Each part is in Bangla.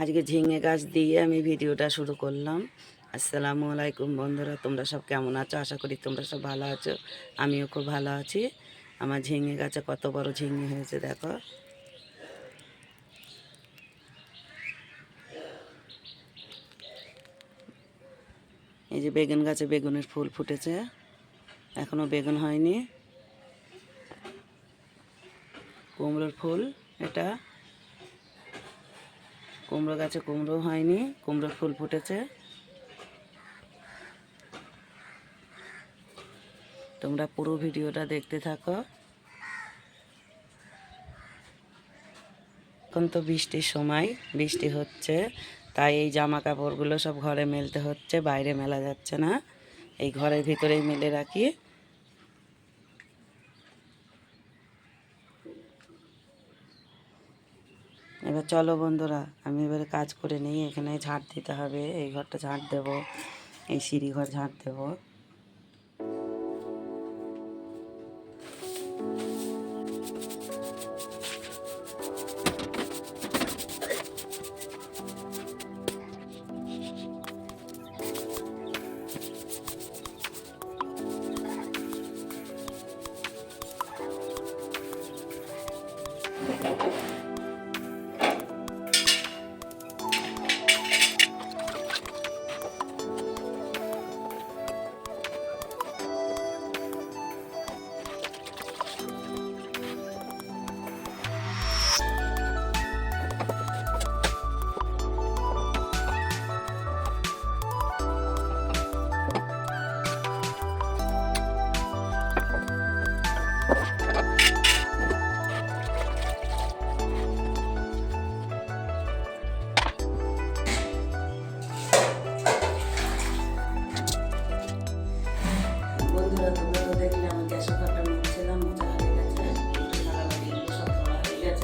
আজকে ঝিঙে গাছ দিয়ে আমি ভিডিওটা শুরু করলাম। আসসালামু আলাইকুম বন্ধুরা, তোমরা সব কেমন আছো? আশা করি তোমরা সব ভালো আছো। আমিও খুব ভালো আছি। আমার ঝিঙে গাছে কত বড় ঝিঙে হয়েছে দেখো। এই যে বেগুন গাছে বেগুনের ফুল ফুটেছে। এখনও বেগুন হয়নি। কুমড়োর ফুল এটা। কুমড়ো গাছে কুমড়ো হয়নি, কুমড়োর ফুল ফুটেছে। তোমরা পুরো ভিডিওটা দেখতে থাকো। এখন তো বৃষ্টির সময়, বৃষ্টি হচ্ছে, তাই এই জামা কাপড়গুলো সব ঘরে মেলতে হচ্ছে, বাইরে মেলা যাচ্ছে না। এই ঘরের ভিতরেই মেলে রাখি। এবার চলো বন্ধুরা, আমি এবারে কাজ করে নিই, এখানে ঝাঁট দিতে হবে, এই ঘরটা ঝাঁট দেব, এই সিঁড়ি ঘর ঝাঁট দেব।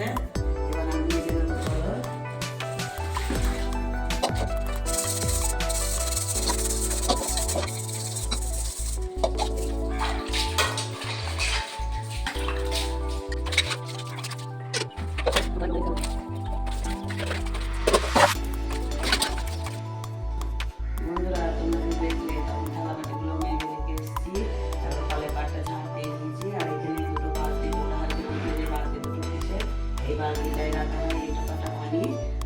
né?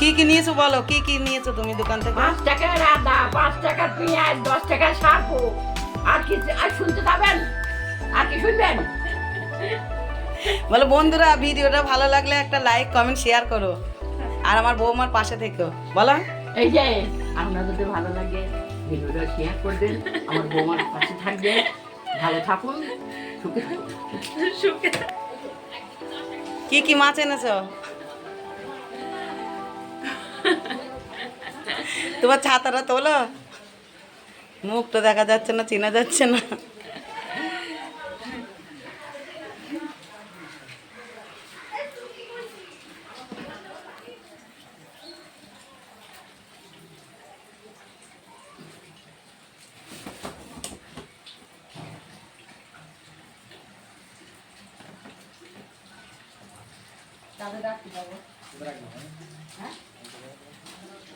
কি কি নিয়েছো বলো? কি কি নিয়েছো তুমি দোকান থেকে? পাঁচ টাকার আদা পাঁচ টাকার পেঁয়াজ দশ টাকার সারপো। আর কি আর শুনতে পাবেন? আর কি শুনবেন? বলো বন্ধুরা ভিডিওটা ভালো লাগলে একটা লাইক কমেন্ট শেয়ার করো। আর আমার বৌমার পাশে থেকো। বলো। এই যে আপনার যদি ভালো লাগে ভিডিওটা শেয়ার করবেন। আমার বৌমার পাশে থাকবেন ভালো থাকুন সুখে থাকুন কি কি মাছ এনেছো? তোমার ছাতাটা তোলো। মুখটা দেখা যাচ্ছে না চেনা যাচ্ছে না। দাদা রাখতে যাব হ্যাঁ?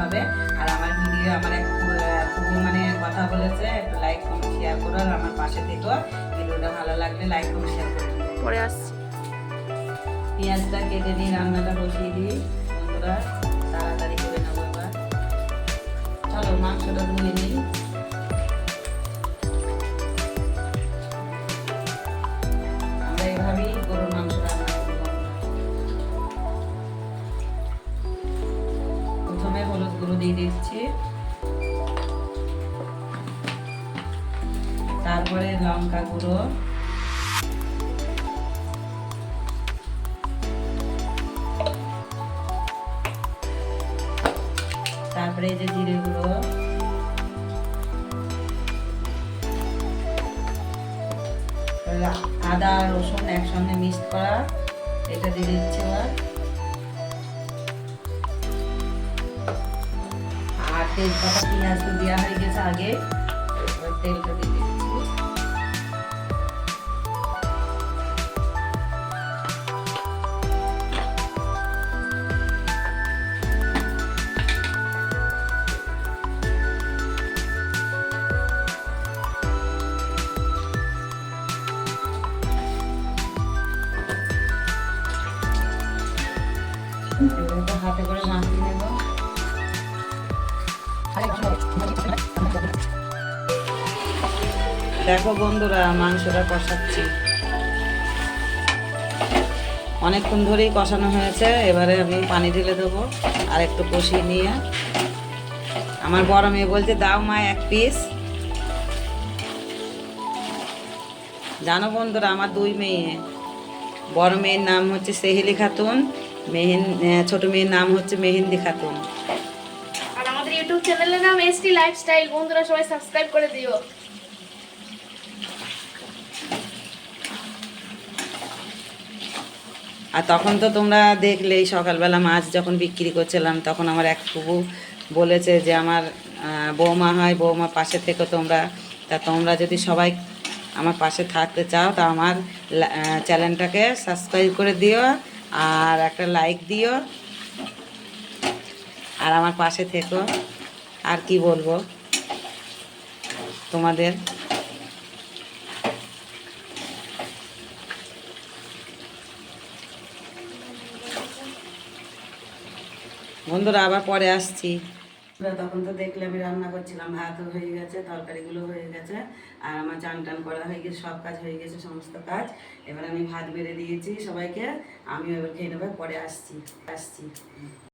হবে। আর আমার ভিডিও আমার এক মানে কথা বলেছে একটু লাইক কমেন্ট শেয়ার করো আর আমার পাশে থেকো। ভিডিওটা ভালো লাগলে লাইক কমেন্ট শেয়ার করে পরে আসছি। পেঁয়াজটা কেটে দিয়ে রান্নাটা বসিয়ে দিই। দিয়ে দিচ্ছি। তারপরে লঙ্কা গুঁড়ো। তারপরে যে জিরে গুঁড়ো। আদা রসুন একসঙ্গে মিক্স করা। এটা দিয়ে দিচ্ছি এবার। আর তেলপাতা পেঁয়াজ তো দেওয়া হয়ে গেছে আগে এবার তেলটা দিয়ে দিচ্ছি এবার একটু হাতে করে মাখিয়ে নেব দেখো বন্ধুরা, মাংসটা কষাচ্ছি। অনেকক্ষণ ধরেই কষানো হয়েছে, এবারে আমি পানি ঢেলে দেবো আর একটু কষিয়ে নিয়ে। আমার বড় মেয়ে বলছে, দাও মা এক পিস জানো বন্ধুরা, আমার দুই মেয়ে। বড় মেয়ের নাম হচ্ছে সেহেলি খাতুন, মেহেন ছোট মেয়ের নাম হচ্ছে মেহেন্দি খাতুন। আর আমাদের ইউটিউব চ্যানেলের নাম এসটি লাইফস্টাইল। বন্ধুরা, সবাই সাবস্ক্রাইব করে দিও। আর তখন তো তোমরা দেখলেই সকালবেলা মাছ যখন বিক্রি করছিলাম, তখন আমার এক ফুবু বলেছে যে আমার বৌমা হয়, বৌমা পাশে থেকে তোমরা। তা তোমরা যদি সবাই আমার পাশে থাকতে চাও, তা আমার চ্যানেলটাকে সাবস্ক্রাইব করে দিও আর একটা লাইক দিও। আর আমার পাশে থেকো। আর কি বলব? তোমাদের? বন্ধুরা আবার পরে আসছি। তখন তো দেখলে আমি রান্না করছিলাম ভাত হয়ে গেছে, তরকারিগুলো হয়ে গেছে, আর আমার চান টান করা হয়ে গেছে, সব কাজ হয়ে গেছে, সমস্ত কাজ। এবার আমি ভাত বেড়ে দিয়েছি সবাইকে, আমিও এবার খেয়ে নেব, পরে আসছি আসছি।